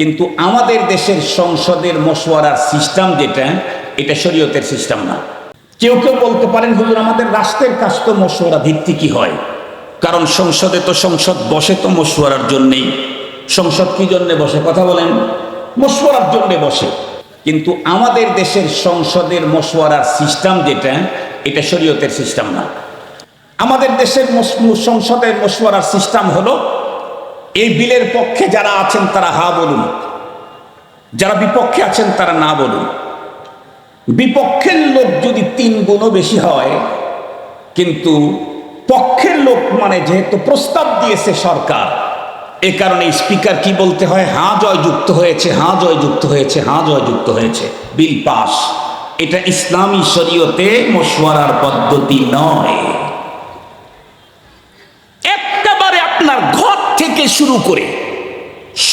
কিন্তু আমাদের দেশের সংসদের মশওয়ারার সিস্টেম যেটা, এটা শরীয়তের সিস্টেম না। কেউ কেউ বলতে পারেন, হুজুর, আমাদের রাষ্ট্রের কাজ তো মশওয়ারা ভিত্তিকই হয়? কারণ সংসদে তো সংসদ বসে তো মশওয়ারার জন্যেই। সংসদ কি জন্যে বসে, কথা বলেন। মশওয়ারার জন্যে বসে। কিন্তু আমাদের দেশের সংসদের মশওয়ারার সিস্টেম যেটা, এটা শরীয়তের সিস্টেম না। আমাদের দেশের সংসদের মশওয়ারার সিস্টেম হলো এই বিলের পক্ষে যারা আছেন তারা হা বলুন। যারা বিপক্ষে আছেন তারা না বলুন। বিপক্ষের লোক যদি তিন গুণও বেশি হয়, কিন্তু পক্ষের লোক মানে যেহেতু প্রস্তাব দিয়েছে সরকার, এ কারণে স্পিকার কি বলতে হয়? হাঁ জয় যুক্ত হয়েছে, হাঁ জয় যুক্ত হয়েছে, হাঁ জয় যুক্ত হয়েছে। Bill pass. এটা ইসলামী শরীয়তে মশওয়ারার পদ্ধতি নয় একেবারে আপনার ঘর থেকে শুরু করে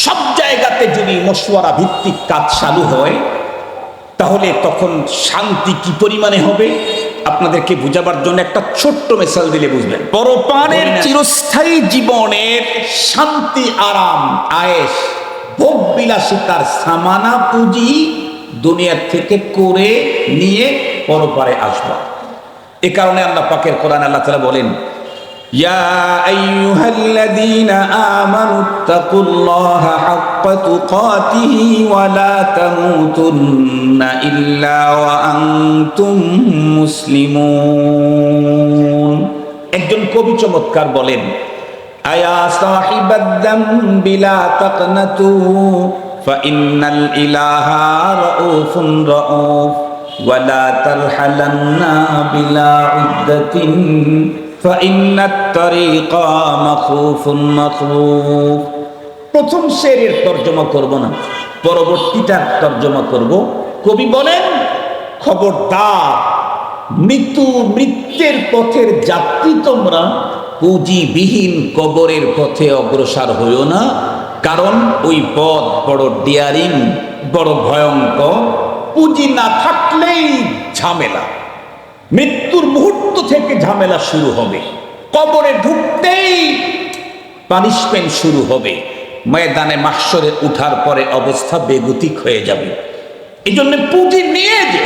সব জায়গাতে যদি মশওয়ারা ভিত্তিক কাজ চালু হয় তাহলে তখন শান্তি কি পরিমাণে হবে? আপনাদেরকে বুঝাবার জন্য একটা ছোট্ট মেসাল দিলে বুঝবেন। পরপানের চিরস্থায়ী জীবনের শান্তি আরাম আয়েস ভোগ বিলাসিতার সামানা পুঁজি দুনিয়ার থেকে করে নিয়ে পরপারে আসবা। এ কারণে আল্লাহ পাকের কোরআন আল্লাহ তালা বলেন يا أيها الذين آمنوا اتقوا الله حق تقاته ولا تموتن إلا وأنتم مسلمون একজন কবি চমৎকার বলেন আয়া সাহিবাদ্দাম বিলা তাকনাতু فإن الإله رؤوف رؤوف ولا ترحلن بلا عدة فإن الطريق مخوف مخوف প্রথম শেরের তর্জমা করব না পরবর্তীটার তর্জমা করব কবি বলেন খবরদার মৃত্যু মৃত্যের পথের যাত্রী তোমরা পুঁজিবিহীন কবরের পথে অগ্রসর হইও না কারণ ওই পথ বড় ডিয়ারিং বড় ভয়ঙ্কর পুঁজি না থাকলেই ঝামেলা মৃত্যুর মুহূর্ত থেকে ঝামেলা শুরু হবে। কবরে ঢুকতেই পানিশমেন্ট শুরু হবে। ময়দানে মাসরে উঠার পরে অবস্থা বেগতিক হয়ে যাবে। এই জন্য পুঁজি নিয়ে যে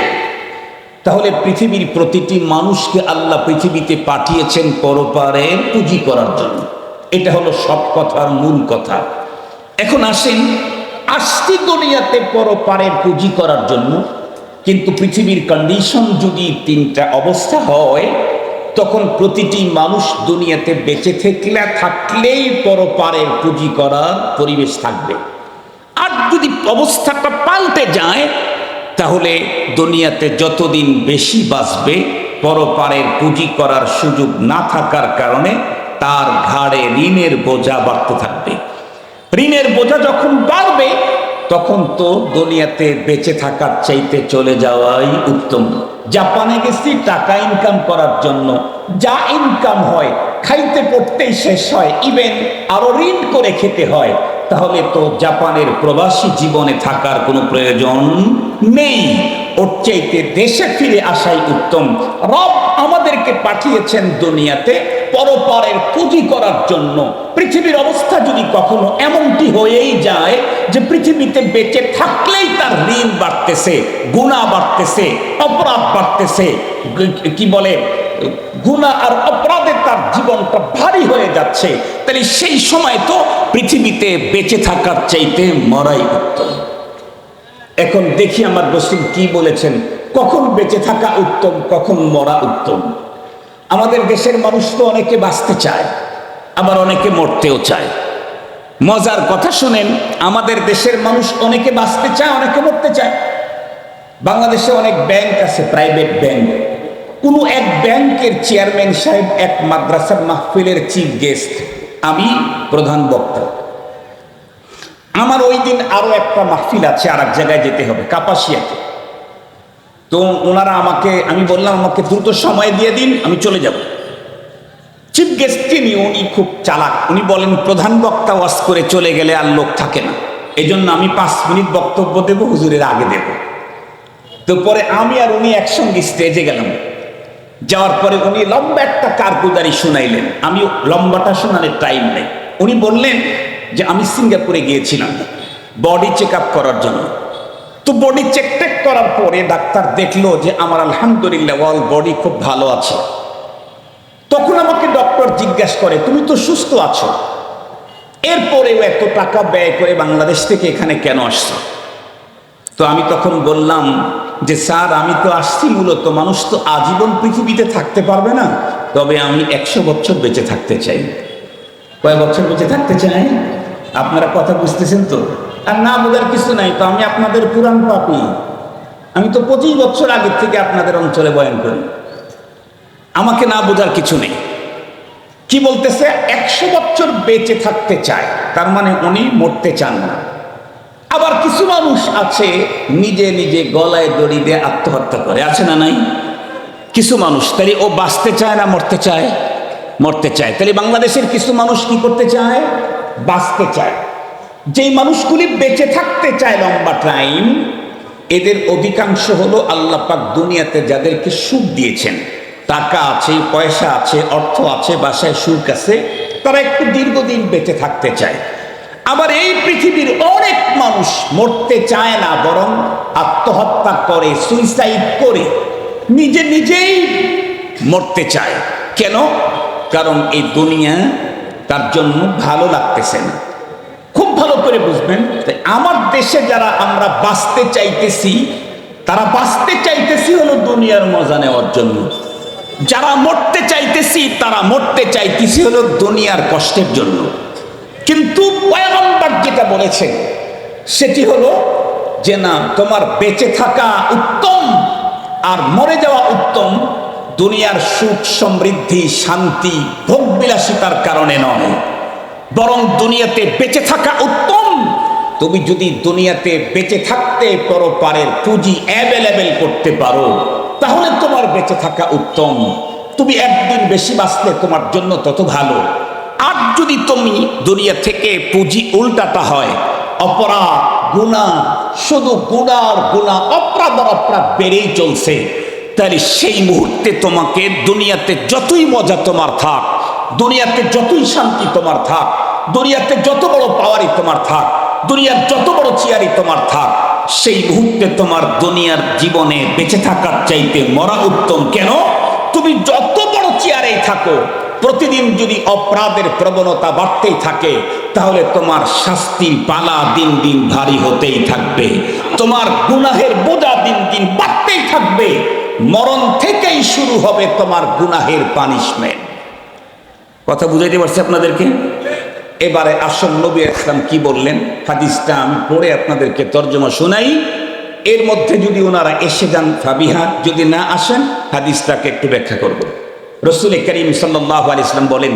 তাহলে পৃথিবীর প্রতিটি মানুষকে আল্লাহ পৃথিবীতে পাঠিয়েছেন পরপারে পুঁজি করার জন্য। এটা হলো সব কথার মূল কথা। এখন আসেন আসছি দুনিয়াতে পরপারের পুঁজি করার জন্য। কিন্তু পৃথিবীর কন্ডিশন যদি তিনটা অবস্থা হয়, তখন প্রতিটি মানুষ দুনিয়াতে বেঁচে থাকলে, থাকলেই পরপারের পুঁজি করার পরিবেশ থাকবে। আর যদি অবস্থাটা পাল্টে যায়, তাহলে দুনিয়াতে যতদিন বেশি বাঁচবে, পরপারের পুঁজি করার সুযোগ না থাকার কারণে তার ঘাড়ে ঋণের বোঝা বাড়তে থাকবে। ঋণের বোঝা যখন বাড়বে তখন তো দুনিয়াতে বেঁচে থাকার চাইতে চলে যাওয়াই উত্তম। জাপানে গেছি, টাকা ইনকাম করার জন্য। যা ইনকাম হয়, খাইতে পড়তেই শেষ হয়। ইভেন আরও ঋণ করে খেতে হয়। তাহলে তো জাপানের প্রবাসী জীবনে থাকার কোনো প্রয়োজন নেই। ওর চাইতে দেশে ফিরে আসাই উত্তম। রব আমাদেরকে পাঠিয়েছেন দুনিয়াতে পরপারের পুঁজি করার জন্য। পৃথিবীর অবস্থা যদি কখনো এমনটি হয়েই যায় যে পৃথিবীতে বেঁচে থাকলেই তার ঋণ বাড়তেছে, গুণা বাড়তেছে, অপরাধ বাড়তেছে, কি বলে, গুণা আর অপরাধে তার জীবনটা ভারী হয়ে যাচ্ছে, তাহলে সেই সময় তো পৃথিবীতে বেঁচে থাকার চাইতে মরাই উত্তম। এখন দেখি আমার রসুল কি বলেছেন, কখন বেঁচে থাকা উত্তম, কখন মরা উত্তম। আমাদের দেশের মানুষ তো অনেকে বাঁচতে চায় আবার অনেকে মরতেও চায়। মজার কথা শুনেন, আমাদের দেশের মানুষ অনেকে বাঁচতে চায়, অনেকে মরতে চায়। বাংলাদেশে অনেক ব্যাংক আছে, প্রাইভেট ব্যাংক। কোনো এক ব্যাংকের চেয়ারম্যান সাহেব এক মাদ্রাসার মাহফিলের চিফ গেস্ট। আমি প্রধান বক্তা। আমার ওই দিন আরও একটা মাহফিল আছে আর এক জায়গায় যেতে হবে, কাপাসিয়াতে। তো ওনারা আমাকে, আমি বললাম, আমাকে দ্রুত সময় দিয়ে দিন, আমি চলে যাব। চিফ গেস্ট তিনি উনি খুব চালাক। উনি বলেন, প্রধান বক্তা ওয়াজ করে চলে গেলে আর লোক থাকে না। এই জন্য আমি পাঁচ মিনিট বক্তব্য দেবো, হুজুরের আগে দেব। তো পরে আমি আর উনি একসঙ্গে স্টেজে গেলাম। যাওয়ার পরে উনি লম্বা একটা কারগুদারি শুনাইলেন। আমি লম্বাটা শোনানোর টাইম নেই। উনি বললেন যে, আমি সিঙ্গাপুরে গিয়েছিলাম বডি চেক করার জন্য। তো বডি চেক টেক করার পরে ডাক্তার দেখল যে, আমার আলহামদুলিল্লাহ অল বডি খুব ভালো আছে। তখন আমাকে ডক্টর জিজ্ঞাসা করে, তুমি তো সুস্থ আছো? এরপরেও এত টাকা ব্যয় করে বাংলাদেশ থেকে এখানে কেন আসছো? তো আমি তখন বললাম যে, স্যার, আমি তো আসছি মূলত, মানুষ তো আজীবন পৃথিবীতে থাকতে পারবে না। তবে আমি একশো বছর বেঁচে থাকতে চাই। কয় বছর বেঁচে থাকতে চাই? আপনারা কথা বুঝতেছেন তো? আর না বোঝার কিছু নাই, তো আমি আপনাদের পুরান পাপি। আমি তো পঁচিশ বছর আগের থেকে আপনাদের অঞ্চলে বয়ান করি। আমাকে না বোঝার কিছু নেই। কি বলতেছে? একশো বছর বেঁচে থাকতে চায়, তার মানে উনি মরতে চান না। আবার কিছু মানুষ আছে, নিজে নিজে গলায় দড়ি দিয়ে আত্মহত্যা করে। আছে না নাই? কিছু মানুষ। তাহলে ও বাঁচতে চায় না মরতে চায়? মরতে চায়। তাহলে বাংলাদেশের কিছু মানুষ কি করতে চায়? বাঁচতে চায়। যেই মানুষগুলি বেঁচে থাকতে চায় লম্বা টাইম এদের অধিকাংশ হলো আল্লাহ পাক দুনিয়াতে যাদেরকে সুখ দিয়েছেন। টাকা আছে, পয়সা আছে, অর্থ আছে, বাসায় সুখ আছে, তারা একটু দীর্ঘদিন বেঁচে থাকতে চায়। আবার এই পৃথিবীর অনেক মানুষ মরতে চায় না, বরং আত্মহত্যা করে সুইসাইড করে, নিজে নিজেই মরতে চায়। কেন? কারণ এই দুনিয়া তার জন্য ভালো লাগতেছে না। খুব ভালো করে বুঝবেন তাই আমার দেশে যারা আমরা বাঁচতে চাইতেছি, তারা বাঁচতে চাইতেছি হলো দুনিয়ার মজা নেওয়ার জন্য। যারা মরতে চাইতেছি, তারা মরতে চাইতেছি হলো দুনিয়ার কষ্টের জন্য। কিন্তু পয়গম্বর যেটা বলেছে সেটি হলো যে না, তোমার বেঁচে থাকা উত্তম আর মরে যাওয়া উত্তম দুনিয়ার সুখ, সমৃদ্ধি, শান্তি ভোগ বিলাসিতার কারণে নয়। বরং দুনিয়াতে বেঁচে থাকা উত্তম, তুমি যদি দুনিয়াতে বেঁচে থাকতে পারো, পারের পুঁজি অ্যাভেলেবেল করতে পারো। তাহলে তোমার বেঁচে থাকা উত্তম। তুমি একদিন বেশি বাঁচলে তোমার জন্য তত ভালো। আর যদি তুমি দুনিয়া থেকে পুঁজি উল্টাটা হয়, অপরাধ, গুণা, শুধু গুণার গুণা, অপরাধ আর অপরাধ বেড়েই চলছে, তাহলে সেই মুহূর্তে তোমাকে দুনিয়াতে যতই মজা তোমার থাক, দুনিয়াতে যতই শান্তি তোমার থাক, দুনিয়াতে যত বড় পাওয়ারই তোমার থাক, দুনিয়ার যত বড় চেয়ারই তোমার থাক সেই মুহূর্তে তোমার দুনিয়ার জীবনে বেঁচে থাকার চাইতে মরা উত্তম। কেন? তুমি যত বড় চেয়ারেই থাকো, প্রতিদিন যদি অপরাধের প্রবণতা বাড়তেই থাকে, তাহলে তোমার শাস্তির পালা দিন দিন ভারী হতেই থাকবে। তোমার গুনাহের বোঝা দিন দিন বাড়তেই থাকবে। মরণ থেকেই শুরু হবে তোমার গুনাহের পানিশমেন্ট কথা বুঝাইতে পারছি আপনাদেরকে? এবারে আসল নবী ইসলাম কি বললেন? হাদিসটা আমি পড়ে আপনাদেরকে তর্জমা শোনাই। এর মধ্যে যদি ওনারা এসে যান ফাবিহা, যদি না আসেন, হাদিসটাকে একটু ব্যাখ্যা করব। রসুল করিম সাল্লাহ আলি ইসলাম বলেন,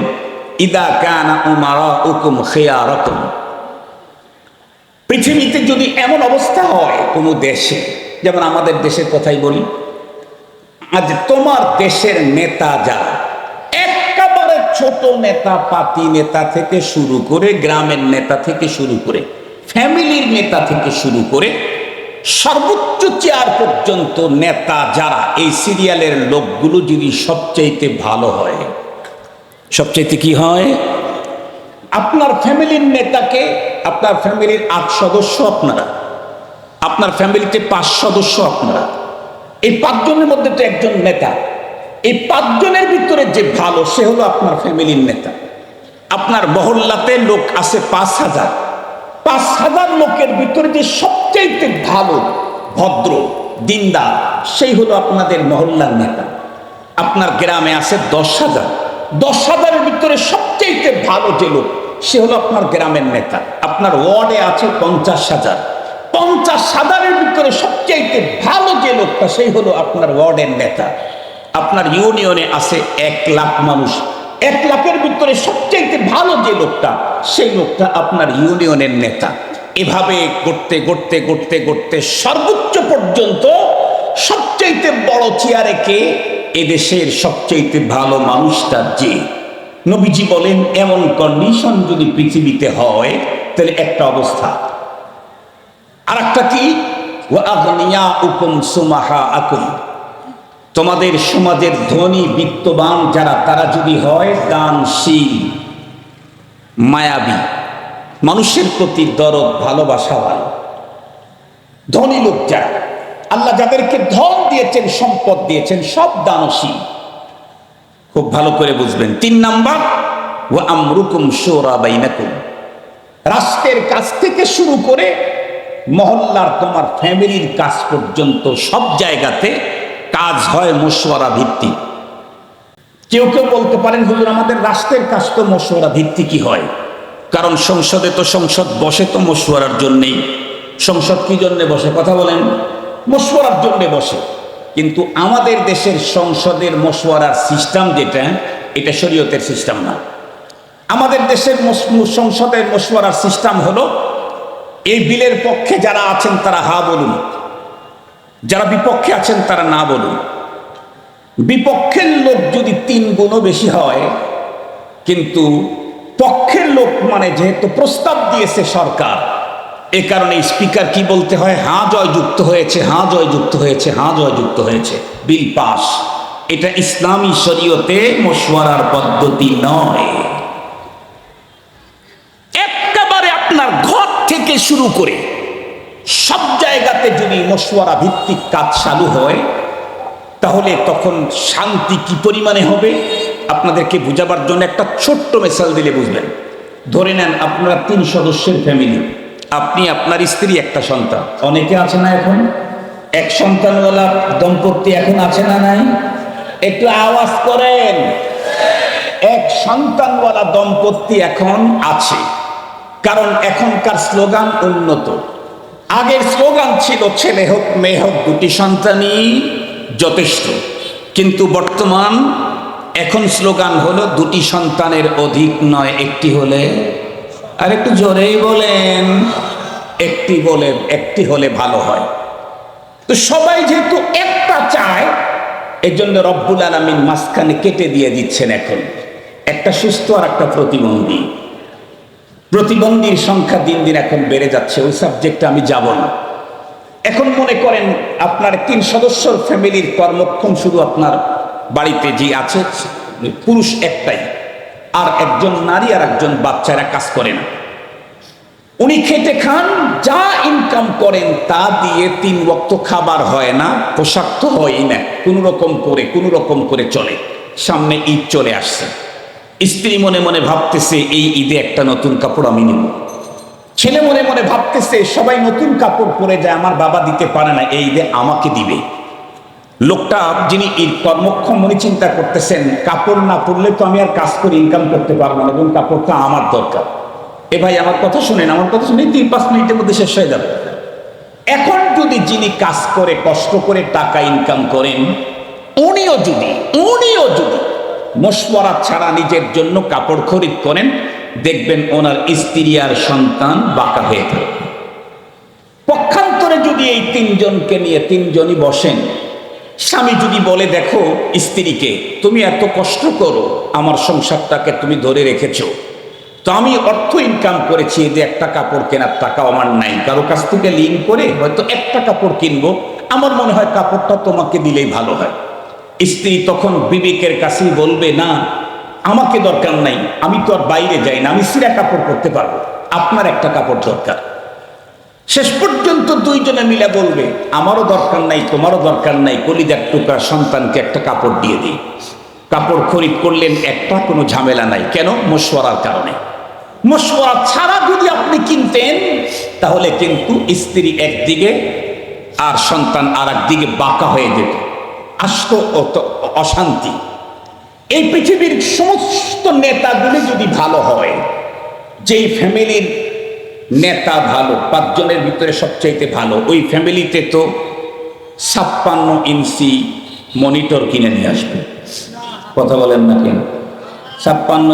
ইদা কানা উমারা উকুম খেয়া রকম পৃথিবীতে যদি এমন অবস্থা হয় কোনো দেশে, যেমন আমাদের দেশের কথাই বলি, আজ তোমার দেশের নেতা যারা ছোট নেতা, পাতি নেতা থেকে শুরু করে, গ্রামের নেতা থেকে শুরু করে, ফ্যামিলির নেতা থেকে শুরু করে, সর্বোচ্চ চেয়ার পর্যন্ত নেতা যারা, এই সিরিয়ালের লোকগুলো যদি সবচাইতে ভালো হয়, সবচাইতে কি হয়? আপনার ফ্যামিলির নেতাকে, আপনার ফ্যামিলির আট সদস্য আপনারা, আপনার ফ্যামিলিতে পাঁচ সদস্য আপনারা, এই পাঁচজনের মধ্যে তো একজন নেতা। এই পাঁচজনের ভিতরে যে ভালো, সে হলো আপনার ফ্যামিলির নেতা। আপনার মহল্লাতে লোক আছে পাঁচ হাজার। পাঁচ হাজার লোকের ভিতরে যে সবচাইতে ভালো, ভদ্র, দিনদার, সেই হলো আপনাদের মহল্লার নেতা। আপনার গ্রামে আছে দশ হাজার। দশ হাজারের ভিতরে সবচাইতে ভালো যে লোক, সে হলো আপনার গ্রামের নেতা। আপনার ওয়ার্ডে আছে পঞ্চাশ হাজার। পঞ্চাশ হাজারের ভিতরে সবচাইতে ভালো যে লোকটা, সেই হলো আপনার ওয়ার্ডের নেতা। আপনার ইউনিয়নে আছে এক লাখ মানুষ। এক লাখের ভিতরে সবচাইতে ভালো যে লোকটা, সেই লোকটা আপনার ইউনিয়নের নেতা। এভাবে করতে করতে করতে করতে সর্বোচ্চ পর্যন্ত সবচাইতে বড় চেয়ারে কে? এদেশের সবচাইতে ভালো মানুষটা যে? নবীজি বলেন, এমন কন্ডিশন যদি পৃথিবীতে হয়, তাহলে একটা অবস্থা। আর একটা কি? উকুম সুমাহা আকুম তোমাদের সমাজের ধনী বিত্তবান যারা, তারা যদি হয় দানশীল, মায়াবী। মানুষের প্রতি দরদ, ভালোবাসা হয় ধনী লোক যারা, আল্লাহ যাদেরকে ধন দিয়েছেন, সম্পদ দিয়েছেন, সব দানশীল। খুব ভালো করে বুঝবেন। তিন নাম্বার ও আমরুকুম সোরা বাইনাকুম। রাষ্ট্রের কাছ থেকে শুরু করে মহল্লার তোমার ফ্যামিলির কাজ পর্যন্ত সব জায়গাতে কাজ হয় মশওয়ারা ভিত্তিক। কেউ কেউ বলতে পারেন, হুজুর, আমাদের রাষ্ট্রের কাজ তো মশওয়ারা ভিত্তিকই হয়। কারণ সংসদে তো সংসদ বসে তো মশওয়ারার জন্যেই। সংসদ কি জন্য বসে? কথা বলেন। মশওয়ারার জন্য বসে। কিন্তু আমাদের দেশের সংসদের মশওয়ারার সিস্টেম যেটা, এটা শরীয়তের সিস্টেম না। আমাদের দেশের সংসদের মশওয়ারার সিস্টেম হলো, এই বিলের পক্ষে যারা আছেন তারা হা বলুন। যারা বিপক্ষে আছেন, তারা না বলুন। বিপক্ষের লোক যদি তিন গুণও বেশি হয়, কিন্তু পক্ষের লোক মানে যেহেতু প্রস্তাব দিয়েছে সরকার, এ কারণে স্পিকার কি বলতে হয়? হাঁ জয় যুক্ত হয়েছে, হাঁ জয় যুক্ত হয়েছে, হাঁ জয় যুক্ত হয়েছে। Bill pass. এটা ইসলামী শরীয়তে মশওয়ারার পদ্ধতি নয়। একেবারে আপনার ঘর থেকে শুরু করে সব জায়গাতে যদি মশওয়ারা ভিত্তিক কাজ চালু হয়, তাহলে তখন শান্তি কি পরিমাণে হবে? আপনাদেরকে বোঝাবার জন্য একটা ছোট্ট মেসাল দিলে বুঝবেন। ধরে নেন আপনারা তিন সদস্যের ফ্যামিলি আপনি আপনার স্ত্রী একটা সন্তান। অনেকে আছে না এখন? এক সন্তানওয়ালা দম্পতি এখন আছে না নাই? একটু আওয়াজ করেন। এক সন্তানওয়ালা দম্পতি এখন আছে। কারণ এখনকার স্লোগান উন্নত। আগের স্লোগান ছিল, ছেলে হোক, মেয়ে হোক, দুটি সন্তানই যথেষ্ট। কিন্তু বর্তমান এখন স্লোগান হলো, দুটি সন্তানের অধিক নয়, একটি হলে আর একটু জোরেই বলেন, একটি বলে, একটি হলে ভালো হয়। তো সবাই যেহেতু একটা চায় এর জন্য রব্বুল আলমিন মাঝখানে কেটে দিয়ে দিচ্ছেন এখন। একটা সুস্থ আর একটা প্রতিবন্ধী। প্রতিবন্ধীর সংখ্যা দিন দিন এখন বেড়ে যাচ্ছে, ওই সাবজেক্টে আমি যাব না। এখন মনে করেন আপনার তিন সদস্যর ফ্যামিলির কর্মক্ষম শুধু আপনার বাড়িতে যে আছে, পুরুষ একটাই, আর একজন নারী আর একজন বাচ্চারা কাজ করে না। উনি খেটে খান, যা ইনকাম করেন তা দিয়ে তিন বক্ত খাবার হয় না, পোশাক তো হয়ই না, কোনো রকম করে, কোনো রকম করে চলে। সামনে ঈদ চলে আসছে। স্ত্রী মনে মনে ভাবতেছে, এই ঈদে একটা নতুন কাপড় আমি নেব। ছেলে মনে মনে ভাবতেছে, সবাই নতুন কাপড় পরে যায়, আমার বাবা দিতে পারে না, এই ঈদে আমাকে দিবে। লোকটা, যিনি কর্মক্ষম, উনি চিন্তা করতেছেন, কাপড় না পরলে তো আমি আর কাজ করে ইনকাম করতে পারব না, এবং কাপড়টা আমার দরকার। এ ভাই, আমার কথা শুনেন, আমার কথা শুনে তিন, পাঁচ মিনিটের মধ্যে শেষ হয়ে যাবে। এখন যদি যিনি কাজ করে, কষ্ট করে টাকা ইনকাম করেন, উনিও যদি উনিও যদি মশওয়ারা ছাড়া নিজের জন্য কাপড় খরিদ করেন, দেখবেন ওনার স্ত্রী আর সন্তান বাঁকা হয়ে থাকে। পক্ষান্তরে যদি এই তিনজনকে নিয়ে তিনজনই বসেন, স্বামী যদি বলে, দেখো স্ত্রীকে, তুমি এত কষ্ট করো, আমার সংসারটাকে তুমি ধরে রেখেছ। তো আমি অর্থ ইনকাম করেছি যে একটা কাপড় কেনার টাকা আমার নাই। কারও কাছ থেকে লিঙ্ক করে হয়তো একটা কাপড় কিনবো। আমার মনে হয় কাপড়টা তোমাকে দিলেই ভালো হয়। স্ত্রী তখন বিবেকের কাছেই বলবে, না, আমাকে দরকার নাই, আমি তো আর বাইরে যাই না, আমি সিরা কাপড় পরতে পারব, আপনার একটা কাপড় দরকার। শেষ পর্যন্ত দুইজনে মিলে বলবে, আমারও দরকার নাই, তোমারও দরকার নাই কলিদার টুকরা সন্তানকে একটা কাপড় দিয়ে দিই। কাপড় খরিদ করলেন, একটা কোনো ঝামেলা নাই। কেন? মশওয়ারার কারণে। মশওয়ারা ছাড়া যদি আপনি কিনতেন, তাহলে কিন্তু স্ত্রী একদিকে আর সন্তান আর একদিকে বাঁকা হয়ে যেত। আসতো অশান্তি। এই পৃথিবীর সমস্ত নেতাগুলি যদি ভালো হয়, যেই ফ্যামিলির নেতা ভালো, পাঁচজনের ভিতরে সবচাইতে ভালো, ওই ফ্যামিলিতে তো ছাপ্পান্ন ইঞ্চি মনিটর কিনে নিয়ে আসবে। কথা বলেন না কেন? ছাপ্পান্ন